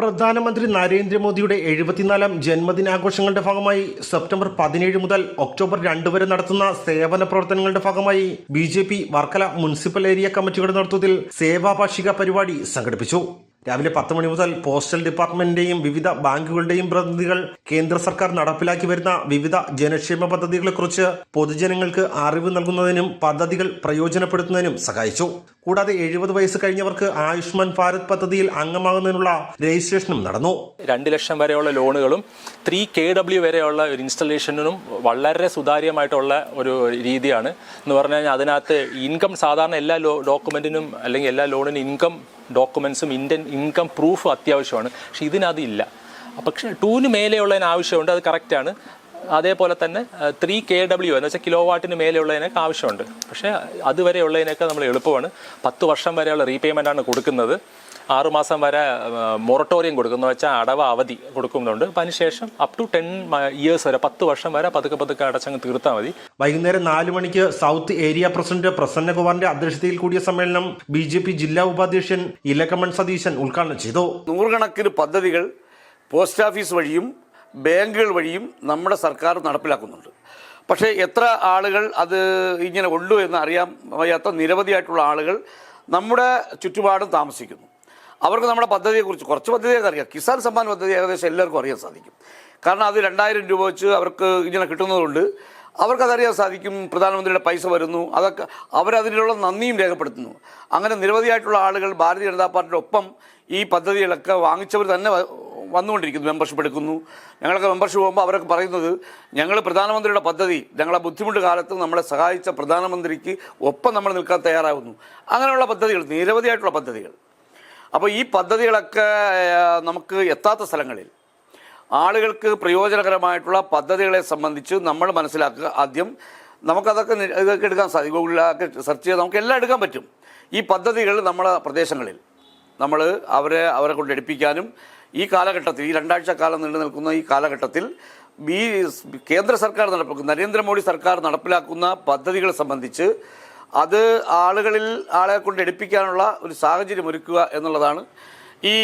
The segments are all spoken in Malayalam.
പ്രധാനമന്ത്രി നരേന്ദ്രമോദിയുടെ എഴുപത്തിനാലാം ജന്മദിനാഘോഷങ്ങളുടെ ഭാഗമായി സെപ്റ്റംബർ പതിനേഴ് മുതൽ ഒക്ടോബർ രണ്ട് വരെ നടത്തുന്ന സേവന പ്രവർത്തനങ്ങളുടെ ഭാഗമായി B J P Varkala municipal area കമ്മിറ്റിയുടെ നേതൃത്വത്തിൽ സേവാഭാഷിക പരിപാടി സംഘടിപ്പിച്ചു. രാവിലെ പത്ത് മണി മുതൽ പോസ്റ്റൽ ഡിപ്പാർട്ട്മെന്റിന്റെയും വിവിധ ബാങ്കുകളുടെയും പ്രതിനിധികൾ കേന്ദ്ര സർക്കാർ നടപ്പിലാക്കി വരുന്ന വിവിധ ജനക്ഷേമ പദ്ധതികളെക്കുറിച്ച് പൊതുജനങ്ങൾക്ക് അറിവ് നൽകുന്നതിനും പദ്ധതികൾ പ്രയോജനപ്പെടുത്തുന്നതിനും സഹായിച്ചു. കൂടാതെ എഴുപത് വയസ്സ് കഴിഞ്ഞവർക്ക് ആയുഷ്മാൻ ഭാരത് പദ്ധതിയിൽ അംഗമാകുന്നതിനുള്ള രജിസ്ട്രേഷനും നടന്നു. രണ്ട് ലക്ഷം വരെയുള്ള ലോണുകളും ത്രീ കെ ഡബ്ല്യു വരെയുള്ള ഒരു ഇൻസ്റ്റലേഷനും വളരെ സുതാര്യമായിട്ടുള്ള ഒരു രീതിയാണ്. എന്ന് പറഞ്ഞു കഴിഞ്ഞാൽ അതിനകത്ത് ഇൻകം സാധാരണ എല്ലാ ഡോക്യുമെന്റിനും അല്ലെങ്കിൽ എല്ലാ ലോണിനും ഇൻകം ഡോക്യുമെൻസും ഇന്ത്യൻ ഇൻകം പ്രൂഫും അത്യാവശ്യമാണ്. പക്ഷെ ഇതിനതില്ല. പക്ഷേ ടൂന് മേലെയുള്ളതിന് ആവശ്യമുണ്ട്. അത് കറക്റ്റാണ് അതേപോലെ തന്നെ ത്രീ കെ ഡബ്ല്യു എന്ന് വെച്ചാൽ കിലോ വാട്ടിന് മേലെയുള്ളതിനൊക്കെ ആവശ്യമുണ്ട്. പക്ഷേ അതുവരെയുള്ളതിനൊക്കെ നമ്മൾ എളുപ്പമാണ്. പത്ത് വർഷം വരെയുള്ള റീപേയ്മെന്റാണ് കൊടുക്കുന്നത്. ആറുമാസം വരെ മൊറട്ടോറിയം കൊടുക്കുന്നു വെച്ചാൽ അടവ അവധി കൊടുക്കുന്നുണ്ട്. അപ്പം അതിനുശേഷം അപ് ടു ടെൻ ഇയേഴ്സ് വരെ പത്ത് വർഷം വരെ പതുക്കെ പതുക്കെ അടച്ചങ്ങ് തീർത്താൽ മതി. വൈകുന്നേരം നാല് മണിക്ക് സൗത്ത് ഏരിയ പ്രസിഡന്റ് പ്രസന്നകുമാറിന്റെ അധ്യക്ഷതയിൽ കൂടിയ സമ്മേളനം ബി ജെ പി ജില്ലാ ഉപാധ്യക്ഷൻ ഇലക്കമൺ സതീശൻ ഉദ്ഘാടനം ചെയ്തു. നൂറുകണക്കിന് പദ്ധതികൾ പോസ്റ്റ് ഓഫീസ് വഴിയും ബാങ്കുകൾ വഴിയും നമ്മുടെ സർക്കാർ നടപ്പിലാക്കുന്നുണ്ട്. പക്ഷേ എത്ര ആളുകൾ അത് ഇങ്ങനെ ഉള്ളൂ എന്ന് അറിയാൻ വയ്യാത്ത നിരവധിയായിട്ടുള്ള ആളുകൾ നമ്മുടെ ചുറ്റുപാടും താമസിക്കുന്നു. അവർക്ക് നമ്മുടെ പദ്ധതിയെക്കുറിച്ച് കുറച്ച് പദ്ധതിയൊക്കെ അറിയാം. കിസാൻ സമ്മാൻ പദ്ധതി ഏകദേശം എല്ലാവർക്കും അറിയാൻ സാധിക്കും. കാരണം അത് രണ്ടായിരം രൂപ വെച്ച് അവർക്ക് ഇങ്ങനെ കിട്ടുന്നതുകൊണ്ട് അവർക്കതറിയാൻ സാധിക്കും പ്രധാനമന്ത്രിയുടെ പൈസ വരുന്നു അതൊക്കെ അവരതിനുള്ള നന്ദിയും രേഖപ്പെടുത്തുന്നു. അങ്ങനെ നിരവധിയായിട്ടുള്ള ആളുകൾ ഭാരതീയ ജനതാ പാർട്ടിയുടെ ഒപ്പം ഈ പദ്ധതികളൊക്കെ വാങ്ങിച്ചവർ തന്നെ വന്നുകൊണ്ടിരിക്കുന്നു മെമ്പർഷിപ്പ് എടുക്കുന്നു. ഞങ്ങളൊക്കെ മെമ്പർഷിപ്പ് പോകുമ്പോൾ അവരൊക്കെ പറയുന്നത് ഞങ്ങൾ പ്രധാനമന്ത്രിയുടെ പദ്ധതി ഞങ്ങളെ ബുദ്ധിമുട്ട് കാലത്ത് നമ്മളെ സഹായിച്ച പ്രധാനമന്ത്രിക്ക് ഒപ്പം നമ്മൾ നിൽക്കാൻ തയ്യാറാകുന്നു അങ്ങനെയുള്ള പദ്ധതികൾ നിരവധിയായിട്ടുള്ള പദ്ധതികൾ. അപ്പോൾ ഈ പദ്ധതികളൊക്കെ നമുക്ക് എത്താത്ത സ്ഥലങ്ങളിൽ ആളുകൾക്ക് പ്രയോജനകരമായിട്ടുള്ള പദ്ധതികളെ സംബന്ധിച്ച് നമ്മൾ മനസ്സിലാക്കുക ആദ്യം. നമുക്കതൊക്കെ ഇതൊക്കെ എടുക്കാൻ സാധിക്കും ഗൂഗിളിലൊക്കെ സെർച്ച് ചെയ്ത് നമുക്ക് എല്ലാം എടുക്കാൻ പറ്റും. ഈ പദ്ധതികൾ നമ്മുടെ പ്രദേശങ്ങളിൽ നമ്മൾ അവരെ അവരെ കൊണ്ട് എടുപ്പിക്കാനും ഈ കാലഘട്ടത്തിൽ ഈ രണ്ടാഴ്ച കാലം നീണ്ടു നിൽക്കുന്ന ഈ കാലഘട്ടത്തിൽ ഈ കേന്ദ്ര സർക്കാർ നടപ്പാക്കുന്ന നരേന്ദ്രമോദി സർക്കാർ നടപ്പിലാക്കുന്ന പദ്ധതികളെ സംബന്ധിച്ച് അത് ആളുകളിൽ ആളെ കൊണ്ട് എടുപ്പിക്കാനുള്ള ഒരു സാഹചര്യം ഒരുക്കുക എന്നുള്ളതാണ് ഈ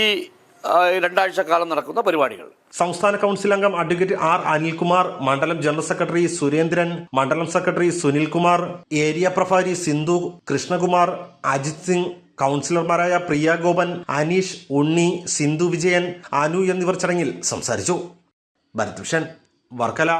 രണ്ടാഴ്ച കാലം നടക്കുന്ന പരിപാടികൾ. സംസ്ഥാന കൗൺസിൽ അംഗം അഡ്വക്കേറ്റ് ആർ അനിൽകുമാർ മണ്ഡലം ജനറൽ സെക്രട്ടറി സുരേന്ദ്രൻ മണ്ഡലം സെക്രട്ടറി സുനിൽകുമാർ ഏരിയ പ്രഭാരി സിന്ധു കൃഷ്ണകുമാർ അജിത് സിംഗ് കൗൺസിലർമാരായ പ്രിയ ഗോപൻ അനീഷ് ഉണ്ണി സിന്ധു വിജയൻ അനു എന്നിവർ ചടങ്ങിൽ സംസാരിച്ചു. ഭരത് വർക്കല.